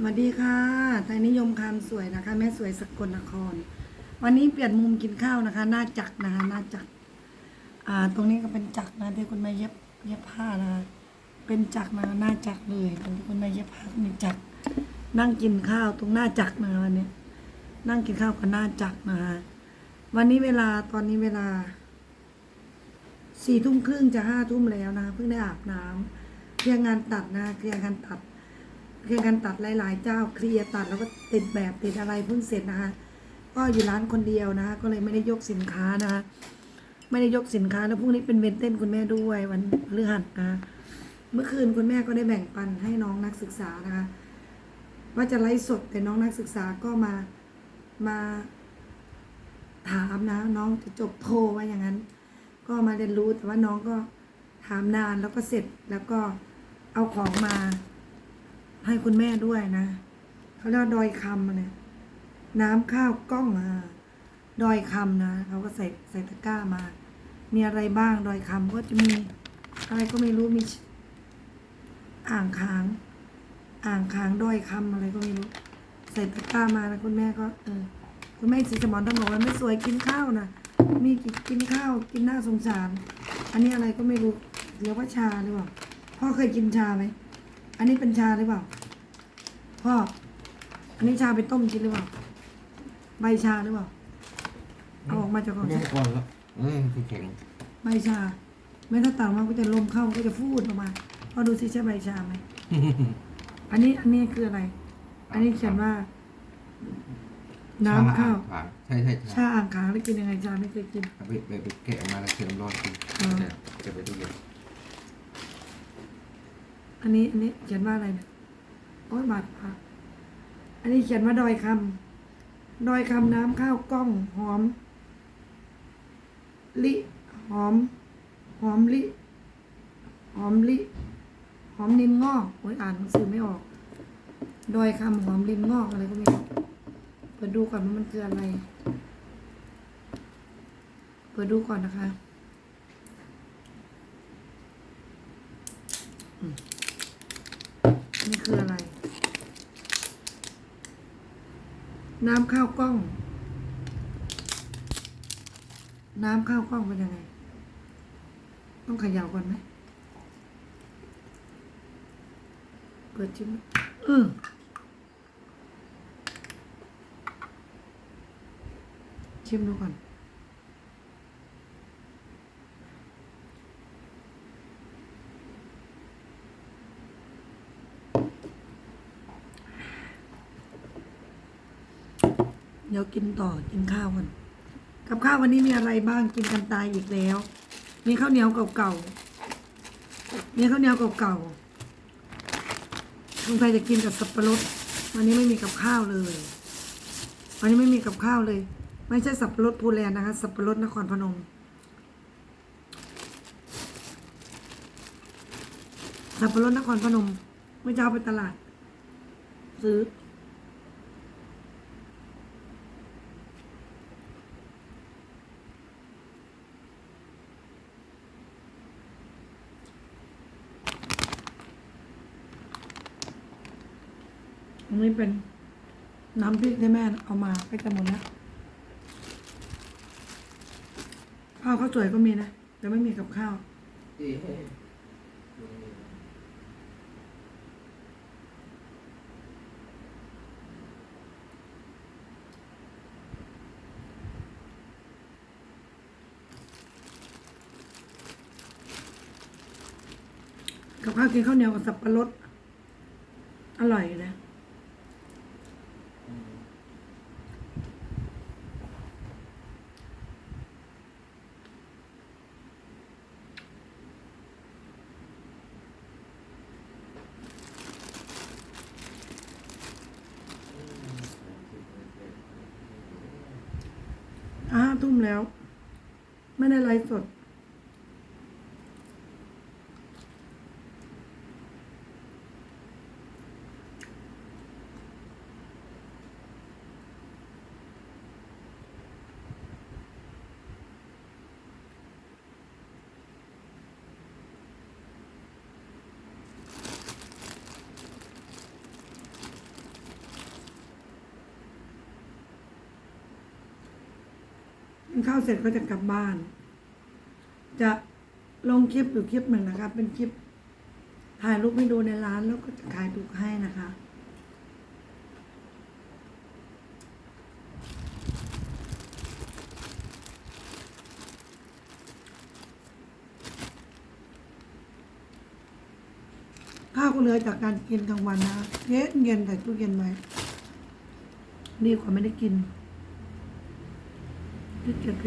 สวัสดีค่ะไทยนิยมคำสวยนะคะ แม่สวยสกลนคร วันนี้เปลี่ยนมุมกินข้าวนะคะ หน้าจักนะคะหน้าจักอ่า ตรงนี้ก็เป็นจักนะที่คุณแม่เย็บเย็บผ้านะคะเป็นจักนะหน้าจักเลยตรงที่คุณแม่เย็บผ้าก็มีจัก นั่งกินข้าวตรงหน้าจักนะคะวันนี้นั่งกินข้าวกับหน้าจักนะคะวันนี้เวลาตอนนี้เวลาสี่ทุ่มครึ่งจะห้าทุ่มแล้วนะคะเพิ่งได้อาบน้ำเคลียร์งานตัดนะเคลียร์งานตัด เคลียร์กันตัดหลาย ๆ เจ้าเคลียร์ตัดแล้วก็ติดแบบติดอะไรเพิ่งเสร็จนะคะก็อยู่ร้านคนเดียวนะคะก็เลยไม่ได้ยกสินค้านะคะไม่ได้ยกสินค้าแล้วพรุ่งนี้เป็นเวนเต้นคุณแม่ด้วยวันพฤหัสนะคะเมื่อคืนคุณแม่ก็ได้แบ่งปันให้น้องนักศึกษานะคะ ว่าจะไลฟ์สดแต่น้องนักศึกษาก็มามาถามนะ น้องจะจบโทว่าอย่างนั้น ก็มาเรียนรู้แต่ว่าน้องก็ถามนานแล้วก็เสร็จแล้วก็เอาของมา ให้คุณแม่ด้วยนะเขาเรียกดอยคำเนี่ยน้ำข้าวกล้องอะดอยคำนะเขาก็ใส่ใส่ตะกร้ามา มีอะไรบ้างดอยคำก็จะมีอะไรก็ไม่รู้มี อ่างค้าง อ่างค้างดอยคำอะไรก็ไม่รู้ ใส่ตะกร้ามานะคุณแม่ก็เออคุณแม่สีสมอนต้องบอกว่าไม่สวยกินข้าวนะมีกินกินข้าวกินหน้าสงสาร อันนี้อะไรก็ไม่รู้เรียกว่าชาหรือเปล่าพ่อเคยกินชาไหม อันนี้เป็นชาหรือเปล่า พ่อ อันนี้ชาไปต้มกินหรือเปล่า ใบชาหรือเปล่า เอาออกมาจากกล่องแม่ก่อนแล้วเอ้ยคือแข็งใบชา ไม่ถ้าต่างมากก็จะลมเข้าก็จะฟูดออกมาพอดูสิใช่ใบชาไหม อันนี้อันนี้คืออะไร อันนี้เขียนว่า น้ำข้าวชใช่ใช่ใช่ชาอ่างขางได้กินยังไงชาไม่เคยกิน เอาไปไปไปแกะออกมาแล้วเติมร้อนกินอ๋อเนี่ยเก็บไปตู้เย็น อันนี้อันนี้เขียนว่าอะไรเนี่ยโอ้ยบาดปากอันนี้เขียนว่าดอยคำดอยคำน้ำข้าวกล้องหอม ลิหอม หอมลิ หอมลิ หอมนินงอกโอ้ยอ่านหนังสือไม่ออก ดอยคำหอมลินงอกอะไรก็ไม่รู้เปิดดูก่อนว่ามันคืออะไร เปิดดูก่อนนะคะ นี่คืออะไร น้ำข้าวกล้อง น้ำข้าวกล้องเป็นยังไง ต้องเขย่าก่อนไหมเปิดชิมอือชิมดูก่อน เดี๋ยวกินต่อกินข้าวกันกับข้าววันนี้มีอะไรบ้างกินกันตายอีกแล้ว มีข้าวเหนียวเก่าๆมีข้าวเหนียวเก่าๆคุณใครจะกินกับสับปะรดวันนี้ไม่มีกับข้าวเลย วันนี้ไม่มีกับข้าวเลย ไม่ใช่สับปะรดภูแลนนะคะ สับปะรดนครพนม สับปะรดนครพนมไม่จะเอาไปตลาด ซื้อ อันนี้เป็นน้ำพริกที่แม่เอามาใกล้จะหมดแล้วข้าวข้าวสวยก็มีนะแต่ไม่มีกับข้าวกับข้าวกินข้าวเหนียวกับสับปะรดอร่อยอยู่นะ อ้า ทุ่มแล้ว ไม่ได้ไลฟ์สด นข้าวเสร็จก็จะกลับบ้าน จะลงคลิปอยู่คลิปหนึ่งนะคะ เป็นคลิปถ่ายรูปให้ดูในร้านแล้วก็จะขายถูกให้นะคะข้าวก็เหลือจากการกินกลางวันนะเย็นเย็นใส่ตู้เย็นไว้ดีกว่าไม่ได้กิน ที่เกียจไ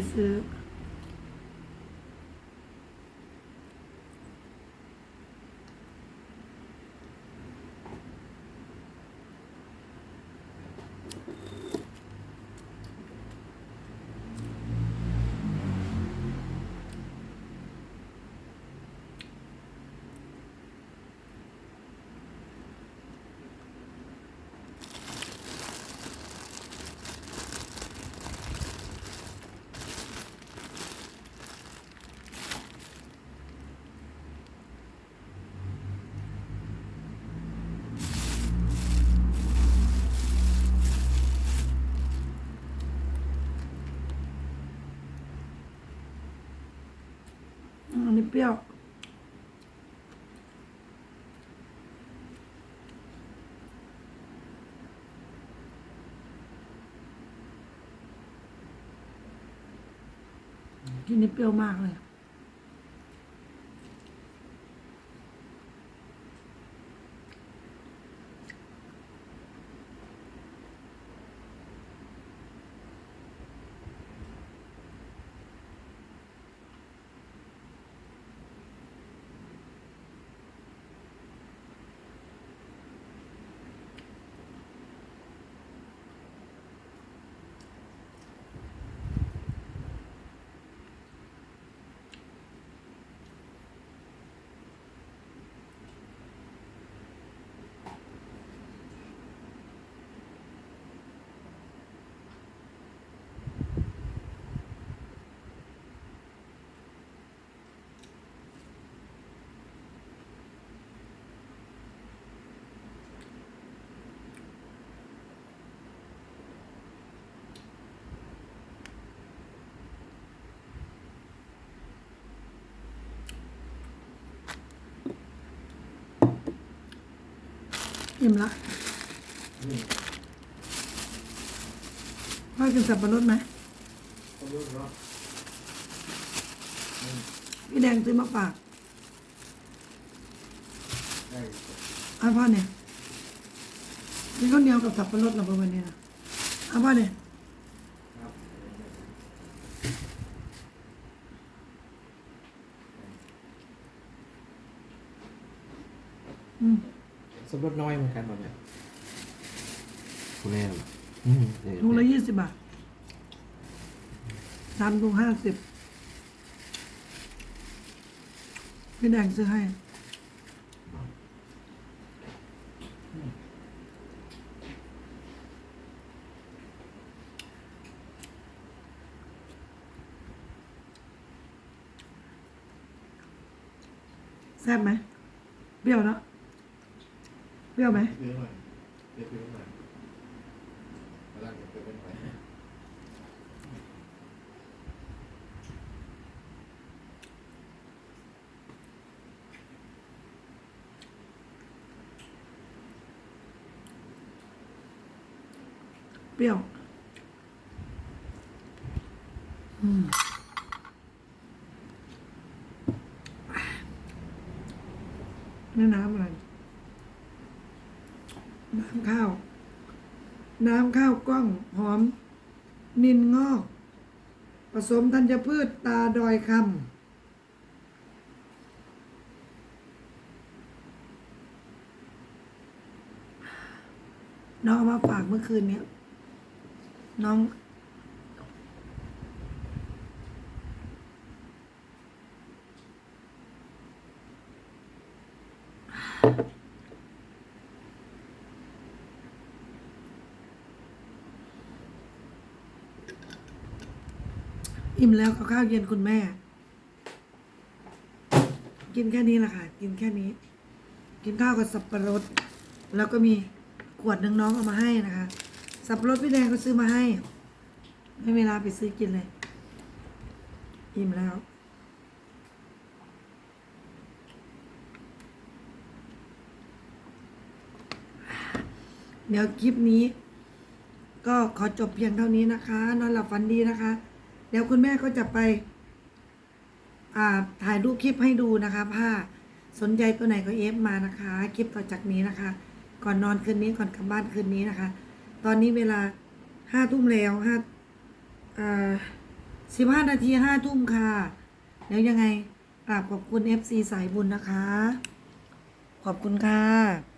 มีเปรี้ยว กินนี่เปรี้ยวมากเลย อิ่มละพ่อกินสับปะรดไหมพี่แดงซื้อมาฝากเอาพ่อเนี่ยนี่ข้าวเหนียวกับสับปะรดเราประมาณนี้นะเอาพ่อเนี่ยอืม สมรสน้อยเหมือนกันหมดเนี่ยคุณแม่อืมเดี๋ยวถุงละยี่สิบบาทสามถุงห้าสิบพี่แดงซื้อให้ แซ่บไหมเปรี้ยวเนอะ เปรี้ยวไหมเยอะหน่อยเยอะหน่อยกำลังจะเป็นหน่อยเปรี้ยว อืมนี่น้ำอะไร น้ำข้าว น้ำข้าวกล้องหอม นินงอก ผสมธัญพืชตาดอยคำน้องเอามาฝากเมื่อคืนเนี้ยน้อง อิ่มแล้วกับข้าวเย็นคุณแม่ กินแค่นี้แหละค่ะ กินแค่นี้ กินข้าวกับสับปะรด แล้วก็มีขวดนึงน้องเอามาให้นะคะ สับปะรดพี่แดงก็ซื้อมาให้ ไม่เวลาไปซื้อกินเลย อิ่มแล้วเดี๋ยวคลิปนี้ ก็ขอจบเพียงเท่านี้นะคะ นอนหลับฝันดีนะคะ เดี๋ยวคุณแม่ก็จะไปอ่าถ่ายรูปคลิปให้ดูนะคะผ้าสนใจตัวไหนก็เอฟมานะคะ คลิปต่อจากนี้นะคะ ก่อนนอนคืนนี้ก่อนกลับบ้านคืนนี้นะคะ ตอนนี้เวลาห้าทุ่มแล้วห้าสิบห้านาทีห้าทุ่มค่ะเดี๋ยวยังไงกราบขอบคุณ FC สายบุญนะคะ ขอบคุณค่ะ